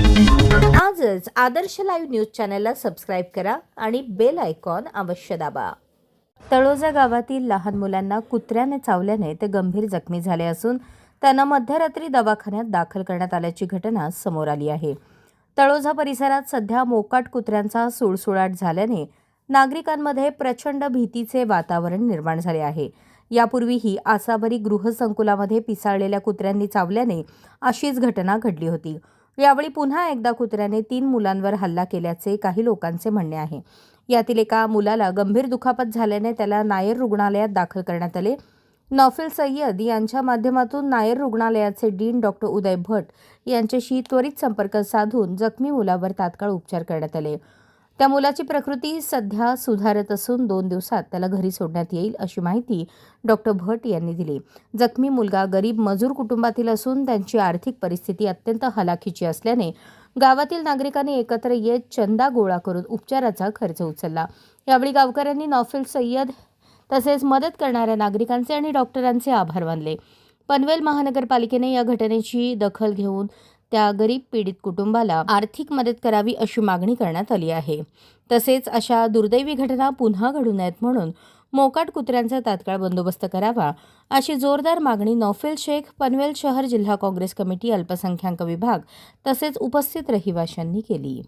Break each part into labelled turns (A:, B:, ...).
A: आजच Adarsh live news चॅनलला subscribe करा आणि बेल आयकॉन अवश्य दाबा. तळोजा गावातील लहान मुलांना कुत्र्याने चावल्याने ते गंभीर जखमी झाले असून त्यांना मध्यरात्री दवाखान्यात दाखल करण्यात आल्याची घटना समोर आली आहे. तळोजा परिसरात सध्या मोकाट कुत्र्यांचा सुळसुळाट झाल्याने नागरिकांमध्ये प्रचंड भीतीचे वातावरण निर्माण झाले आहे. यापूर्वीही आसाभरी गृहसंकुलामध्ये पिसाळलेल्या कुत्र्यांनी चावल्याने अशीच घटना घडली होती. यावेळी पुन्हा एकदा कुत्र्याने तीन मुलांवर हल्ला केल्याचे काही लोकांचे म्हणणे आहे. यातील एका मुलाला गंभीर दुखापत झाल्याने त्याला नायर रुग्णालयात दाखल करण्यात आले. नॉफिल सय्यद यांच्या माध्यमातून नायर रुग्णालयाचे डीन डॉक्टर उदय भट यांच्याशी त्वरित संपर्क साधून जखमी मुलावर तात्काळ उपचार करण्यात आले. त्या मुलाची प्रकृती सध्या सुधारत असून दोन दिवसात त्याला घरी सोडण्यात येईल अशी माहिती डॉक्टर भट यांनी दिली. जखमी मुलगा गरीब मजूर कुटुंबातील असून त्यांची आर्थिक परिस्थिती अत्यंत हलाखीची असल्याने गावातील नागरिकांनी एकत्र येत चंदा गोळा करून उपचाराचा खर्च उचलला. यावेळी गावकऱ्यांनी नॉफिल सय्यद तसेच मदत करणाऱ्या नागरिकांचे आणि डॉक्टरांचे आभार मानले. पनवेल महानगरपालिकेने या घटनेची दखल घेऊन त्या गरीब पीडित कुटुंबाला आर्थिक मदत करावी अशी मागणी करण्यात आली आहे. तसेच अशा दुर्दैवी घटना पुन्हा घडू नयेत म्हणून मोकाट कुत्र्यांचा तात्काळ बंदोबस्त करावा अशी जोरदार मागणी नौफेल शेख पनवेल शहर जिल्हा काँग्रेस कमिटी अल्पसंख्याक विभाग तसेच उपस्थित रहिवाशांनी केली.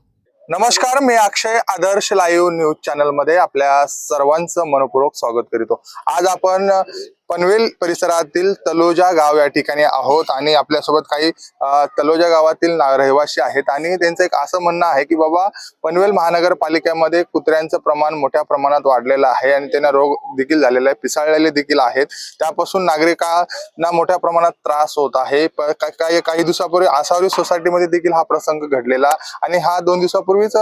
B: नमस्कार मी अक्षय आदर्श लाईव्ह न्यूज चॅनलमध्ये आपल्या सर्वांचं मनपूर्वक स्वागत करीतो. आज आपण पनवेल परिसरातील तलोजा गाव या ठिकाणी आहोत आणि आपल्यासोबत काही तलोजा गावातील रहिवासी आहेत. आणि त्यांचं एक असं म्हणणं आहे की बाबा पनवेल महानगरपालिकेमध्ये कुत्र्यांचं प्रमाण मोठ्या प्रमाणात वाढलेलं आहे आणि त्यांना रोग देखील झालेला आहे पिसाळलेले देखील आहेत. त्यापासून नागरिकांना मोठ्या प्रमाणात त्रास होत आहे. काही काही दिवसापूर्वी आसावरी सोसायटीमध्ये देखील हा प्रसंग घडलेला आणि हा दोन दिवसापूर्वीच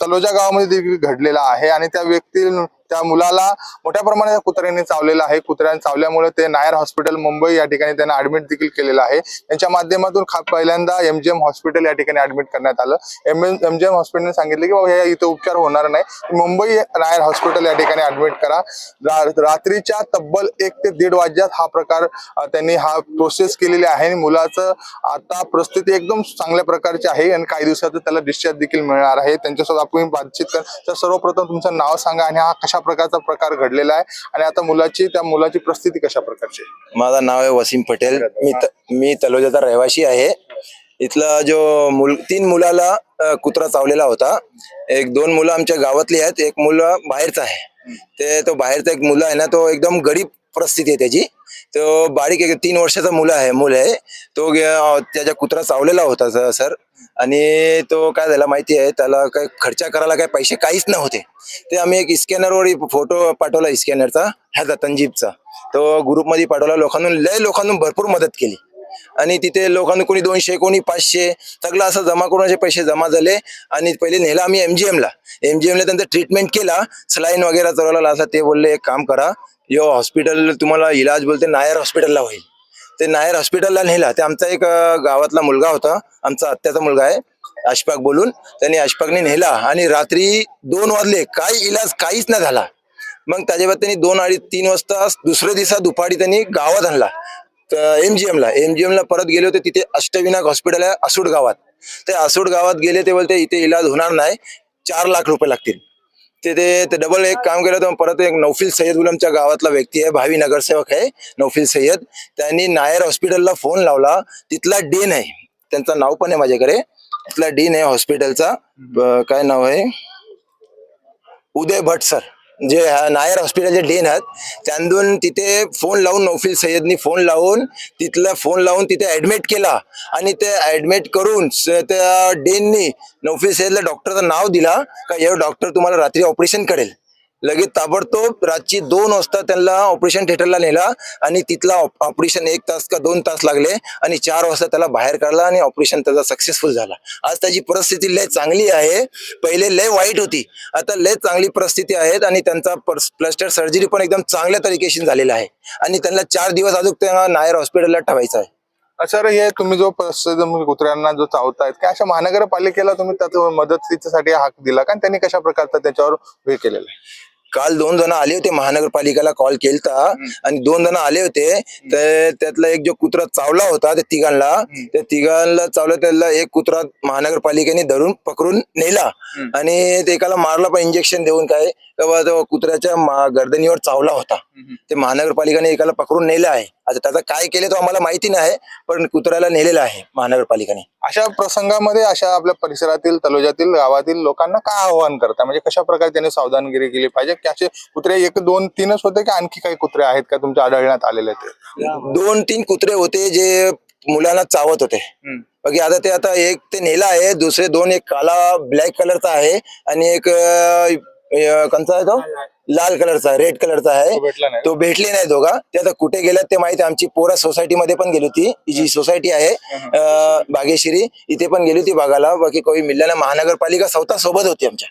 B: तलोजा गावामध्ये देखील घडलेला आहे. आणि त्या व्यक्ती त्या मुलाला मोठ्या प्रमाणात कुत्र्यांनी चावलेला आहे. कुत्र्यांनी चावल्यामुळे ते नायर हॉस्पिटल मुंबई या ठिकाणी त्यांना ऍडमिट देखील केलेलं आहे. त्यांच्या माध्यमातून खा- पहिल्यांदा एमजीएम हॉस्पिटल या ठिकाणी ऍडमिट करण्यात आलं. एम एमजीएम हॉस्पिटलने सांगितले की बाबा हे इथं उपचार होणार नाही. मुंबई नायर हॉस्पिटल या ठिकाणी ऍडमिट करा. रा- रात्रीच्या तब्बल एक ते दीड वाजल्यात हा प्रकार त्यांनी हा प्रोसेस केलेली आहे. आणि मुलाचं आता परिस्थिती एकदम चांगल्या प्रकारची आहे आणि काही दिवसात त्याला डिस्चार्ज देखील मिळणार आहे. त्यांच्यासोबत आपण बातचीत कर तर सर्वप्रथम तुमचं नाव सांगा आणि हा कशा प्रकारचा प्रकार घडलेला आहे. आणि आता मुलाची त्या मुलाची प्रस्थिती कशा प्रकारची
C: माझं नाव आहे वसीम पटेल. मी मी तलोजाचा रहिवासी आहे. इथला जो मुल तीन मुलाला कुत्रा चावलेला होता. एक दोन मुलं आमच्या गावातली आहेत. एक मुलं बाहेरचा आहे. ते तो बाहेरचा एक मुलं आहे ना तो एकदम गरीब परिस्थिती आहे त्याची. तो बारीक एक तीन वर्षाचा मुलं आहे मुलं आहे. तो त्याच्या कुत्रा चावलेला होता सर. आणि तो काय झाला माहिती आहे त्याला काय खर्चा करायला काय पैसे काहीच नव्हते. ते आम्ही एक स्कॅनरवर फोटो पाठवला स्कॅनरचा ह्याचा तंजीबचा तो ग्रुपमध्ये पाठवला लोकांना लय लोकांना भरपूर मदत केली. आणि तिथे लोकांनी कोणी दोनशे कोणी पाचशे सगळं असं जमा करून असे पैसे जमा झाले. आणि पहिले नेला आम्ही एमजीएमला एमजीएमला त्यांचा ट्रीटमेंट केला. सलाईन वगैरे चढवला. असं ते बोलले एक काम करा. यो हॉस्पिटल तुम्हाला इलाज बोलते नायर हॉस्पिटलला होईल. ते नायर हॉस्पिटलला नेला. ते आमचा एक गावातला मुलगा होता. आमचा आत्याचा मुलगा आहे. अशफाक बोलून. त्यांनी अशफाकने नेला. आणि रात्री दोन वाजले. काही इलाज काहीच नाही झाला. मग त्याच्या त्यांनी दोन अडीच तीन वाजता दुसऱ्या दिवसा दुपारी त्यांनी गावात आणला. एमजीएमला एमजीएमला परत गेले होते तिथे अष्टविनायक हॉस्पिटल आहे आसूड गावात. ते आसूड गावात गेले ते बोलते इथे इलाज होणार नाही. चार लाख रुपये लागतील. ते ते डबल एक काम केलं तर परत एक नौफिल सय्यद उलमच्या गावातला व्यक्ती आहे भावी नगरसेवक आहे नौफिल सय्यद. त्यांनी नायर हॉस्पिटलला फोन लावला. तिथला डीन आहे त्यांचं नाव पण आहे माझ्याकडे. तिथला डीन आहे हॉस्पिटलचा काय नाव आहे? उदय भट सर जे नायर हॉस्पिटलचे डेन आहेत त्यांदून तिथे फोन लावून नौफिल सय्यदनी फोन लावून तिथला फोन लावून तिथे ॲडमिट केला आणि ते ॲडमिट करून स- त्या डेननी नौफिल सय्यदला डॉक्टरचं नाव दिला का हे डॉक्टर तुम्हाला रात्री ऑपरेशन करेल. लगेच ताबडतोब रातची दोन वाजता त्यांना ऑपरेशन थिएटरला नेला आणि तिथला ऑपरेशन एक तास का दोन तास लागले आणि चार वाजता त्याला बाहेर काढला आणि ऑपरेशन त्याचा सक्सेसफुल झाला. आज त्याची परिस्थिती लय चांगली आहे. पहिले लय वाईट होती. आता लय चांगली परिस्थिती आहेत आणि त्यांचा प्लस्टर सर्जरी पण एकदम चांगल्या तरीकेशी झालेला आहे. आणि त्यांना चार दिवस अजून त्यांना नायर हॉस्पिटलला ठेवायचं आहे.
B: सर हे तुम्ही जो म्हणजे कुत्र्यांना जो चावतायत काय अशा महानगरपालिकेला तुम्ही त्यात मदतीसाठी हाक दिला कारण त्यांनी कशा प्रकारचा त्याच्यावर हे केलेलं आहे?
C: काल दोन जण आले होते महानगरपालिकेला कॉल केलता. आणि दोन जण आले होते. तर त्यातला एक जो कुत्रा चावला होता त्या तिघांना त्या तिघांना चावला त्याला एक कुत्रा महानगरपालिकेने धरून पकडून नेला. आणि ते एकाला मारला पण इंजेक्शन देऊन काय तेव्हा तो कुत्र्याच्या गर्दनीवर चावला होता. ते महानगरपालिकेने एकाला पकडून नेलं आहे. आता त्याचा काय केलं तो आम्हाला माहिती नाही पण कुत्र्याला नेलेलं आहे महानगरपालिकेने.
B: अशा प्रसंगामध्ये अशा आपल्या परिसरातील तलोजातील गावातील लोकांना काय आव्हान करता? म्हणजे कशा प्रकारे त्यांनी सावधानगिरी केली पाहिजे? की असे कुत्रे एक दोन तीनच होते की आणखी काही कुत्रे आहेत का तुमच्या आढळण्यात आलेले ते
C: दोन तीन कुत्रे होते जे मुलांना चावत होते. बाकी आता ते आता एक ते नेला आहे दुसरे दोन एक काला ब्लॅक कलरचा आहे आणि एक कोणता आहे तो? लाल कलरचा रेड कलरचा आहे.
B: तो भेटला नाही.
C: तो भेटले नाही दोघा. ते आता कुठे गेल्यात ते माहिती. आमची पोरा सोसायटी मध्ये पण गेली होती. जी सोसायटी आहे बागेश्री इथे पण गेली होती बघायला बाकी कोणी नाही. महानगरपालिका स्वतः सोबत होती आमच्या.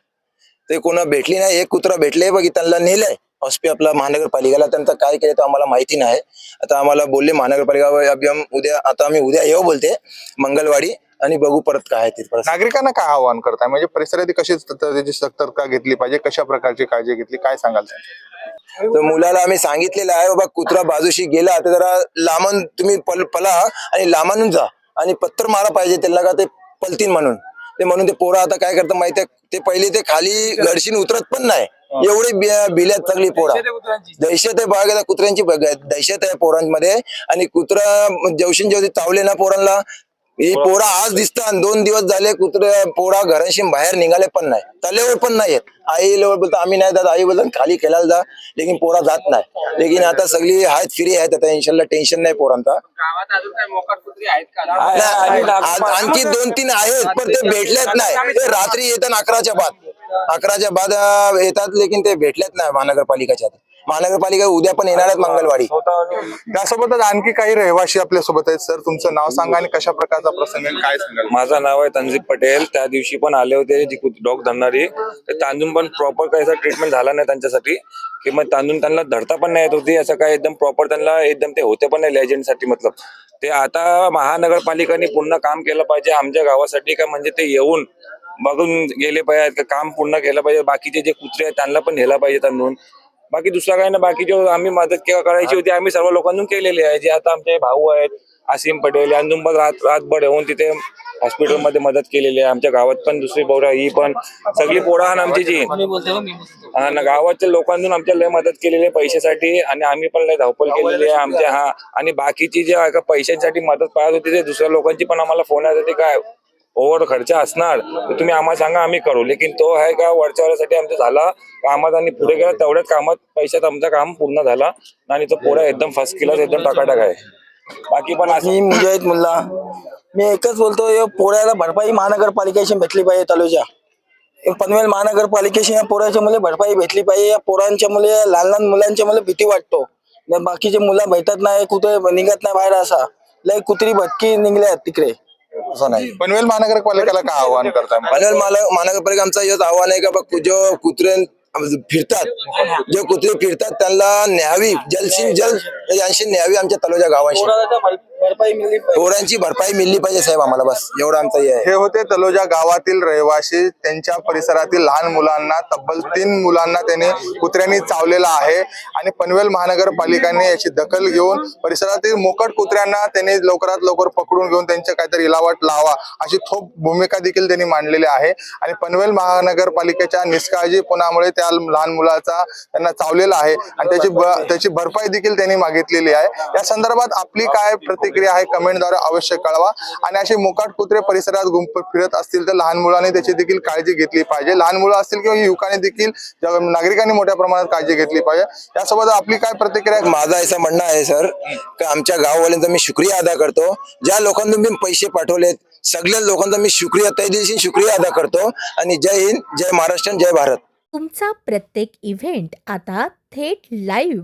C: ते कोणा भेटली नाही. एक कुत्रा भेटले. बाकी त्यांना नेलंय. हॉस्पी आपला महानगरपालिकेला. त्यांचं काय केलं तर आम्हाला माहिती नाही. आता आम्हाला बोलले महानगरपालिका अभि हम उद्या आता आम्ही उद्या येऊ बोलते. मंगळवारी आणि बघू परत काय ते परत
B: नागरिकांना काय आव्हान करताय? म्हणजे परिसरात कशी त्याची सतर्कता घेतली पाहिजे? कशा प्रकारची काळजी घेतली? काय सांगाल
C: तर मुलाला आम्ही सांगितलेलं आहे बाबा कुत्रा बाजूशी गेला तर जरा लांबून तुम्ही पल पला आणि लांबून जा आणि पत्तर मारा पाहिजे त्याला का ते पलतीन म्हणून. ते म्हणून ते पोरं आता काय करतं माहितीये? ते पहिले ते खाली घडशीन उतरत पण नाही. एवढे बिल्यात सगळी पोरा. दहशत आहे बाग कुत्र्यांची बघ- दहशत आहे पोरांमध्ये. आणि कुत्रा जेवशीन जेवढे चावले ना पोरांना ही. पोरा आज दिसतात दोन दिवस झाले कुत्रे पोरा घराशी बाहेर निघाले पण नाही. तलेवर पण नाही येत. आई लोक बोलतो आम्ही नाही जात. आई बोलतात खाली खेळायला जा. लेकिन पोरा जात नाही. लेकिन आता सगळी आहेत फ्री आहेत आता इन्शाल्लाह टेन्शन नाही पोरांचा. आणखी दोन तीन आहेत पण ते भेटलेच नाही. ते रात्री येतात अकराच्या बाद. अकराच्या बाद येतात लेकिन ते भेटलेच नाही महानगरपालिकेच्या महानगरपालिका उद्या पण येणार आहेत मंगळवारी
B: त्यासोबतच आणखी काही रहिवासी आपल्यासोबत आहेत. सर तुमचं नाव सांगा आणि कशा प्रकारचा प्रसंग आहे, काय सांगा
D: माझं नाव आहे तंजीब पटेल. त्या दिवशी पण आले होते डॉग धरणारी. ते तांदून पण प्रॉपर काही ट्रीटमेंट झाला नाही त्यांच्यासाठी. की मग तांदून त्यांना धरता पण नाही येत होती. असं काय एकदम प्रॉपर त्यांना एकदम ते होते पण नाही legend साठी मतलब. ते आता महानगरपालिकाने पूर्ण काम केलं पाहिजे. आमच्या गावासाठी का म्हणजे ते येऊन बघून गेले पाहिजे काम पूर्ण केलं पाहिजे. बाकीचे जे कुत्रे आहेत त्यांना पण नेलं पाहिजे तांदूळ बाकी दुसरा काय ना बाकी जो आम्ही मदत के- करायची होती आम्ही सर्व लोकांतून केलेली आहे. जे आता आमचे भाऊ आहेत आसिम पटेल यांदून रात रातभर येऊन तिथे हॉस्पिटलमध्ये मदत केलेली आहे. आमच्या गावात पण दुसरी पोरं ही पण सगळी पोरं आणि आमची जी. आणि गावाच्या लोकांतून आमच्या लय मदत केलेली आहे पैशासाठी आणि आम्ही पण लय धावपळ केलेली आहे. आमच्या हा आणि बाकीची जे आहे का पैशांसाठी मदत पाहत होती ते दुसऱ्या लोकांची पण आम्हाला फोन येत होते काय? ओव्हर खर्च असणार तर तुम्ही आम्हाला सांगा आम्ही करू. लेकिन तो आहे का वरच्या वरसाठी आमचा झाला कामात आणि पुढे गेला तेवढ्याच कामात पैशात आमचं काम पूर्ण झाला आणि तो पोरा एकदम फर्स्ट क्लास एकदम टाकाटाक आहे. बाकी पण अशी
E: मुलं आहेत मुला मी एकच बोलतो या पोऱ्याला भरपाई महानगरपालिकेशी भेटली पाहिजे तलोजा पनवेल महानगरपालिकेशी या पोराच्या मुले भरपाई भेटली पाहिजे. या पोरांच्या मुले लहान लहान मुलांच्या मुले भीती वाटतो. बाकीचे मुलं भेटत नाही कुठे निघत नाही बाहेर असा. लय कुत्री भटकी निघल्या तिकडे.
C: असं नाही.
B: पनवेल महानगरपालिकेला काय आव्हान करताय?
C: पनवेल माला- महानगरपालिका आमचा हेच आव्हान आहे का बा जो कुत्रे फिरतात जे कुत्रे फिरतात त्यांना न्यावी जलशी जल यांशी न्यावी आमच्या तलोजा गावाशी.
E: पोराला भर- भरपाई मिळली पाहिजे.
C: पोरांची भरपाई मिळली पाहिजे साहेब आम्हाला बस. एवढं आमचं हे आहे.
B: हे होते तलोजा गावातील रहिवासी त्यांच्या परिसरातील लहान मुलांना तब्बल तीन मुलांना त्यांनी कुत्र्यांनी चावलेला आहे. आणि पनवेल महानगरपालिकेने याची दखल घेऊन परिसरातील मोकट कुत्र्यांना त्यांनी लवकरात लवकर पकडून घेऊन त्यांचे काहीतरी इलावाट लावा अशी थोप भूमिका देखील त्यांनी मांडलेली आहे. आणि पनवेल महानगरपालिकेच्या निष्काळजीपणामुळे त्या लहान मुलाचा त्यांना चावलेला आहे. आणि त्याची त्याची भरपाई देखील त्यांनी मागितलेली आहे. या संदर्भात आपली काय प्रतिक्रिया आहे कमेंटद्वारे अवश्य कळवा. आणि असे मोकाट कुत्रे परिसरात घुम फिरत असतील तर लहान मुलांनी त्याची देखील काळजी घेतली पाहिजे. लहान मुलं असतील किंवा युवकांनी देखील नागरिकांनी मोठ्या प्रमाणात काळजी घेतली पाहिजे. यासोबत आपली काय प्रतिक्रिया आहे?
C: माझा असं म्हणणं आहे सर की आमच्या गाववाल्यांचा मी शुक्रिया अदा करतो. ज्या लोकांना मी पैसे पाठवलेत सगळ्या लोकांचा मी शुक्रिया त्या दिवशी शुक्रिया अदा करतो. आणि जय हिंद जय महाराष्ट्र जय भारत.
A: तुमचा प्रत्येक इव्हेंट आता थेट लाईव्ह